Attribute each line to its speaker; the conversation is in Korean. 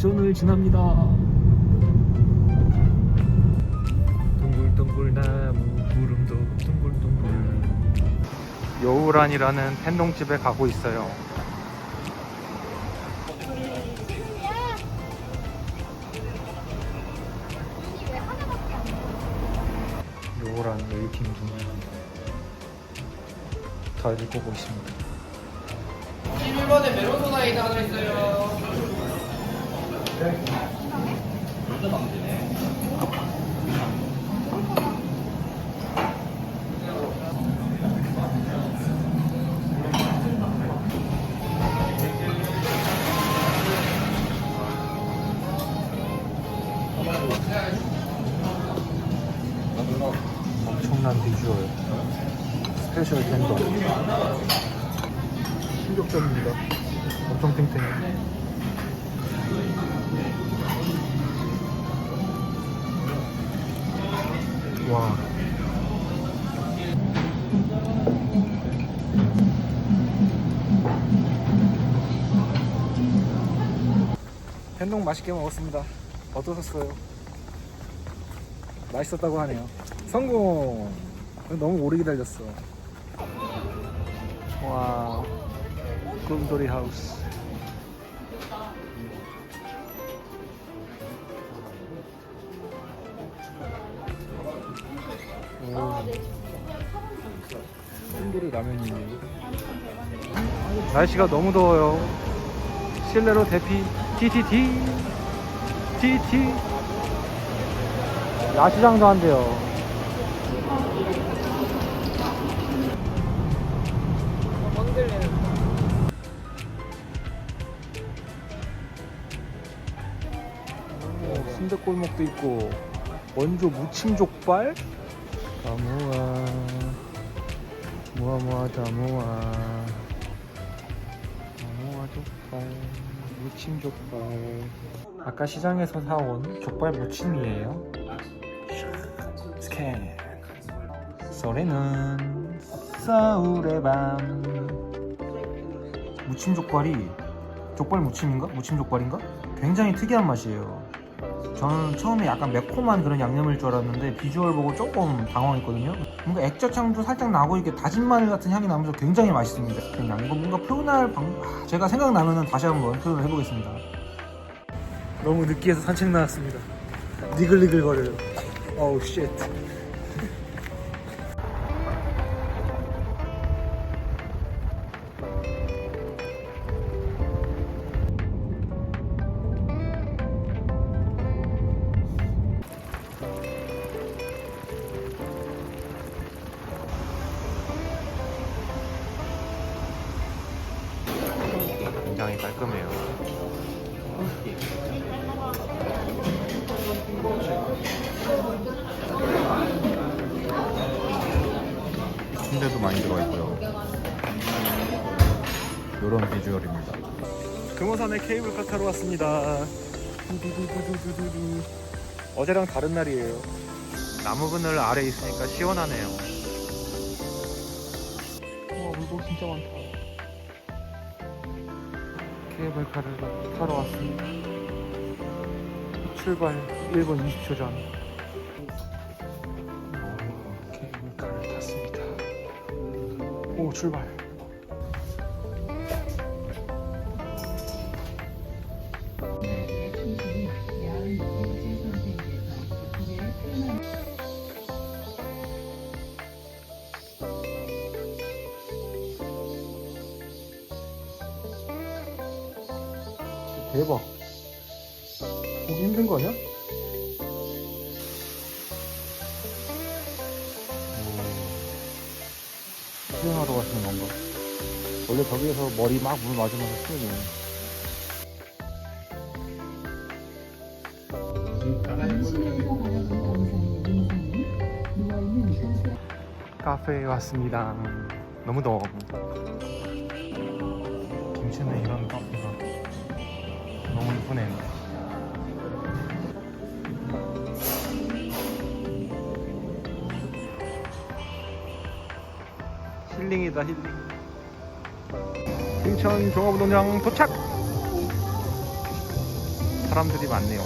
Speaker 1: 대전을 지납니다. 동글동글 나무 구름도 동글동글 여우란이라는 팬동집에 가고 있어요. 여우란 웨이팅 중. 다들 보고 있습니다.
Speaker 2: 11번에 메로소 나이트 하나 있어요.
Speaker 1: 엄청난 비주얼. 스페셜 텐더 충격적입니다. 엄청 탱탱해 텐동 맛있게 먹었습니다 어떠셨어요? 맛있었다고 하네요. 성공! 너무 오래 기다렸어. 와, 꿈돌이 하우스. 오. 꿈돌이 라면이네. 날씨가 너무 더워요. 실내로 대피 TTT TT 야시장도 한대요. 오, 순대골목도 있고 원조 무침 족발? 다모아 모아모아 다모아. 다모아 족발 무침 족발. 아까 시장에서 사온 족발 무침이에요. 스캔. 소리는 서울의 밤. 무침 족발이 족발 무침인가? 무침 족발인가? 굉장히 특이한 맛이에요 저는 처음에 약간 매콤한 그런 양념일 줄 알았는데 비주얼 보고 조금 당황했거든요. 뭔가 액젓향도 살짝 나고 이렇게 다진 마늘 같은 향이 나면서 굉장히 맛있습니다. 그냥 이거 뭔가 표현할 방... 아, 제가 생각나면 다시 한번 표현을 해보겠습니다. 너무 느끼해서 산책 나왔습니다. 니글니글 거려요. 어우 쉣 굉장히 깔끔해요. 순대도 많이 들어가 있고요. 이런 비주얼입니다. 금호산에 케이블카 타러 왔습니다. 두두두두두두두. 어제랑 다른 날이에요. 나무 그늘 아래 있으니까 시원하네요. 와 물고 진짜 많다. 케이블카를 타러 왔습니다. 출발 1분 20초 전. 오, 케이블카를 탔습니다. 오, 출발. 대박. 보기 힘든 거 아니야? 수영하러 가시는 건가? 원래 저기에서 머리 막 물 맞으면서 수영해. 카페에 왔습니다. 너무 더워. 김치는 이런 너무 이쁘네요. 힐링이다 힐링. 인천 종합운동장 도착. 사람들이 많네요.